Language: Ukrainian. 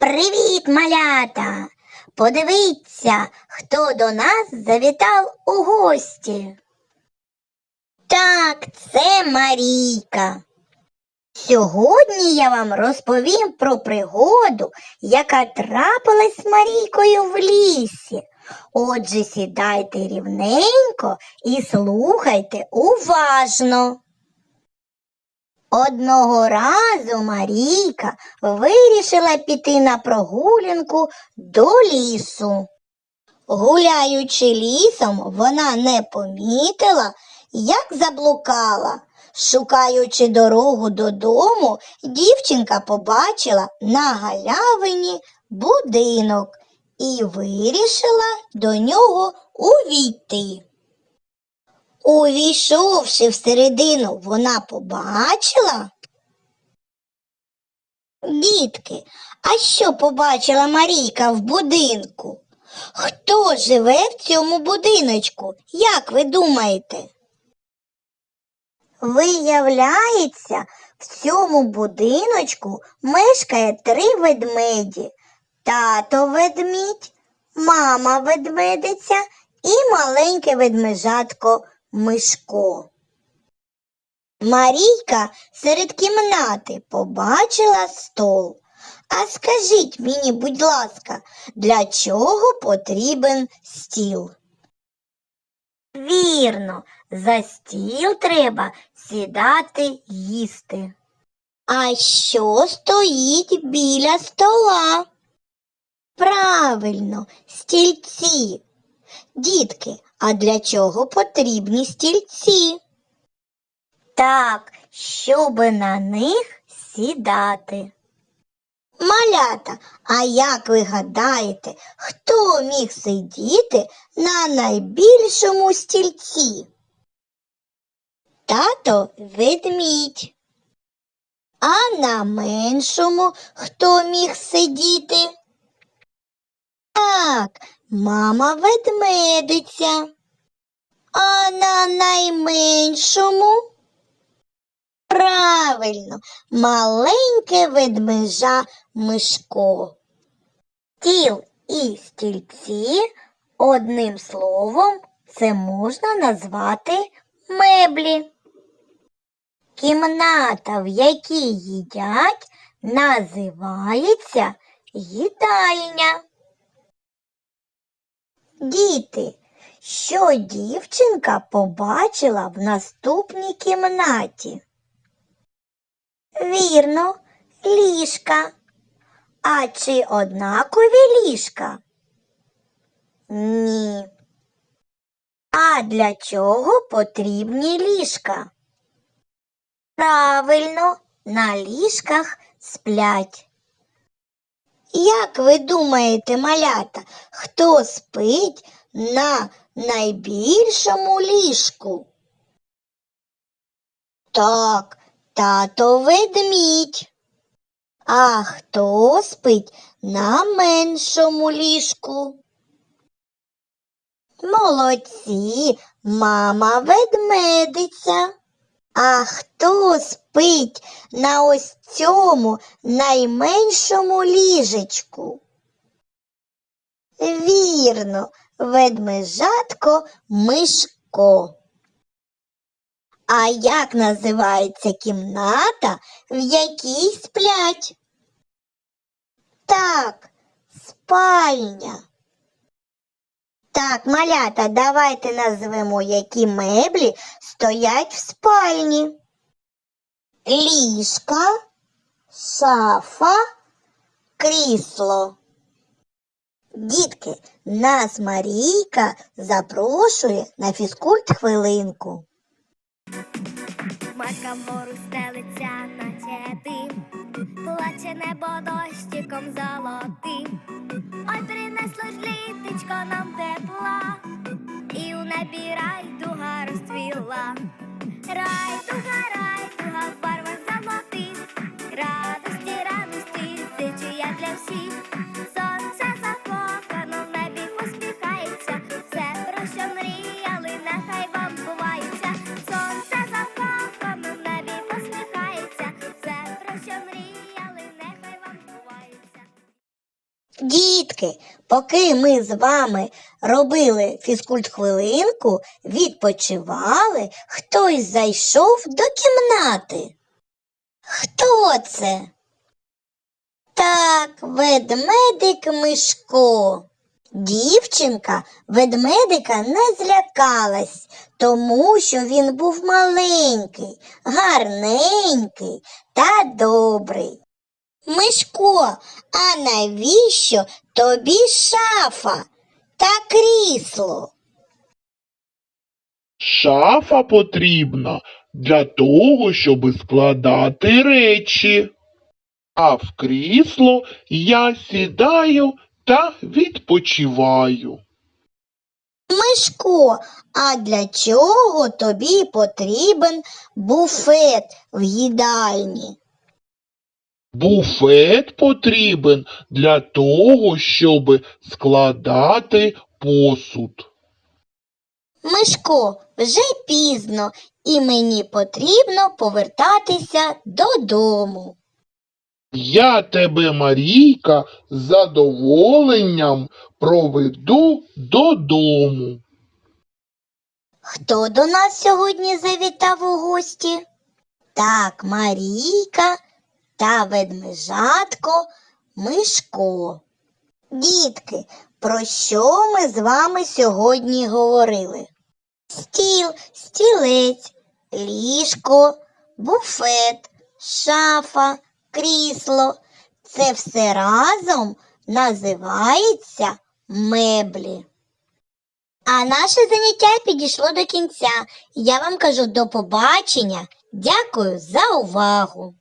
Привіт, малята! Подивіться, хто до нас завітав у гості. Так, це Марійка. Сьогодні я вам розповім про пригоду, яка трапилась з Марійкою в лісі. Отже, сідайте рівненько і слухайте уважно. Одного разу Марійка вирішила піти на прогулянку до лісу. Гуляючи лісом, вона не помітила, як заблукала. Шукаючи дорогу додому, дівчинка побачила на галявині будинок і вирішила до нього увійти. Увійшовши всередину, вона побачила. Дітки, а що побачила Марійка в будинку? Хто живе в цьому будиночку? Як ви думаєте? Виявляється, в цьому будиночку мешкає три ведмеді. Тато ведмідь, мама ведмедиця і маленьке ведмежатко Мишко. Марійка серед кімнати побачила стол. А скажіть мені, будь ласка, для чого потрібен стіл? Вірно, за стіл треба сідати їсти. А що стоїть біля стола? Правильно, стільці. Дітки, а для чого потрібні стільці? Так, щоб на них сідати. Малята, а як ви гадаєте, хто міг сидіти на найбільшому стільці? Тато ведмідь. А на меншому хто міг сидіти? Так, мама ведмедиця. А на найменшому? Правильно, маленьке ведмежа Мишко. Стіл і стільці одним словом це можна назвати меблі. Кімната, в якій їдять, називається їдальня. Діти, що дівчинка побачила в наступній кімнаті? Вірно, ліжка. А чи однакові ліжка? Ні. А для чого потрібні ліжка? Правильно, на ліжках сплять. Як ви думаєте, малята, хто спить на найбільшому ліжку? Так, тато ведмідь. А хто спить на меншому ліжку? Молодці, мама ведмедиця. А хто спить на ось цьому найменшому ліжечку? Вірно, ведмежатко Мишко. А як називається кімната, в якій сплять? Так, спальня. Так, малята, давайте назвемо, які меблі стоять в спальні. Ліжка, шафа, крісло. Дітки, нас Марійка запрошує на фізкульт хвилинку. Матка вгору стелиться, наче дим, плаче небо дощиком золотим. Ой, принесло ж літечко нам тепла, і у небі райдуга розцвіла. Райдуга, райдуга, Дітки, поки ми з вами робили фізкульт-хвилинку, відпочивали, хтось зайшов до кімнати. Хто це? Так, ведмедик Мишко. Дівчинка ведмедика не злякалась, тому що він був маленький, гарненький та добрий. Мишко, а навіщо тобі шафа та крісло? Шафа потрібна для того, щоб складати речі. А в крісло я сідаю та відпочиваю. Мишко, а для чого тобі потрібен буфет в їдальні? Буфет потрібен для того, щоб складати посуд. Мишко, вже пізно, і мені потрібно повертатися додому. Я тебе, Марійка, з задоволенням проведу додому. Хто до нас сьогодні завітав у гості? Так, Марійка та ведмежатко Мишко. Дітки, про що ми з вами сьогодні говорили? Стіл, стілець, ліжко, буфет, шафа, крісло. Це все разом називається меблі. А наше заняття підійшло до кінця. Я вам кажу до побачення. Дякую за увагу.